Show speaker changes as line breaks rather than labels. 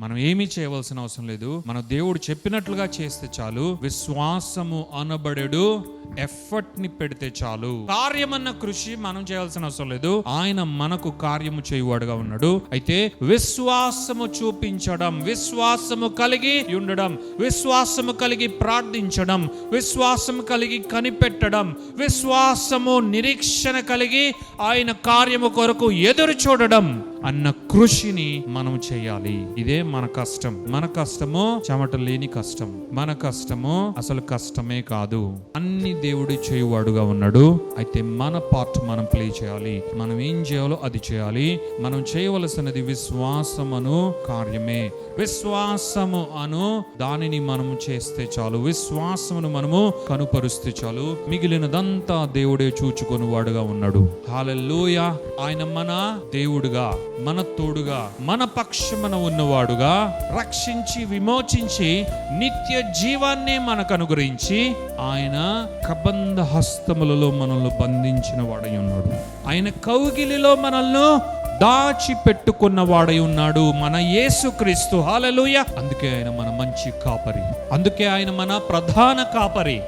మనం ఏమీ చేయవలసిన అవసరం లేదు. మన దేవుడు చెప్పినట్లుగా చేస్తే చాలు. విశ్వాసము అనబడడు ఎఫర్ట్ని పెడితే చాలు. కార్యమన్న కృషి మనం చేయాల్సిన అవసరం లేదు. ఆయన మనకు కార్యము చేయువాడుగా ఉన్నాడు. అయితే విశ్వాసము చూపించడం విశ్వాసము కలిగి ఉండడం విశ్వాసము కలిగి ప్రార్థించడం విశ్వాసము కలిగి కనిపెట్టడం విశ్వాసము నిరీక్షణ కలిగి ఆయన కార్యము కొరకు ఎదురు చూడడం అన్న కృషిని మనం చేయాలి. ఇదే మన కష్టం. మన కష్టము చెమట లేని కష్టం. మన కష్టము అసలు కష్టమే కాదు. అన్ని దేవుడు చేయువాడుగా ఉన్నాడు. అయితే మన పార్ట్ మనం ప్లే చేయాలి. మనం ఏం చేయాలో అది చేయాలి. మనం చేయవలసినది విశ్వాసమను కార్యమే. విశ్వాసము అను దానిని మనము చేస్తే చాలు. విశ్వాసమును మనము కనుపరుస్తే చాలు. మిగిలినదంతా దేవుడే చూచుకొని వాడుగా ఉన్నాడు. హాలెలూయ ఆయన మన దేవుడుగా. మన తోడుగా మన పక్షమున ఉన్నవాడుగా రక్షించి విమోచించి నిత్య జీవాన్ని మనకు అనుగ్రహించి ఆయన కబంధ హస్తములలో మనల్ని బంధించిన వాడై ఉన్నాడు. ఆయన కౌగిలిలో మనల్ని దాచి పెట్టుకున్న వాడై ఉన్నాడు మన యేసుక్రీస్తు హాలలుయ అందుకే ఆయన మన మంచి కాపరి. అందుకే ఆయన మన ప్రధాన కాపరి.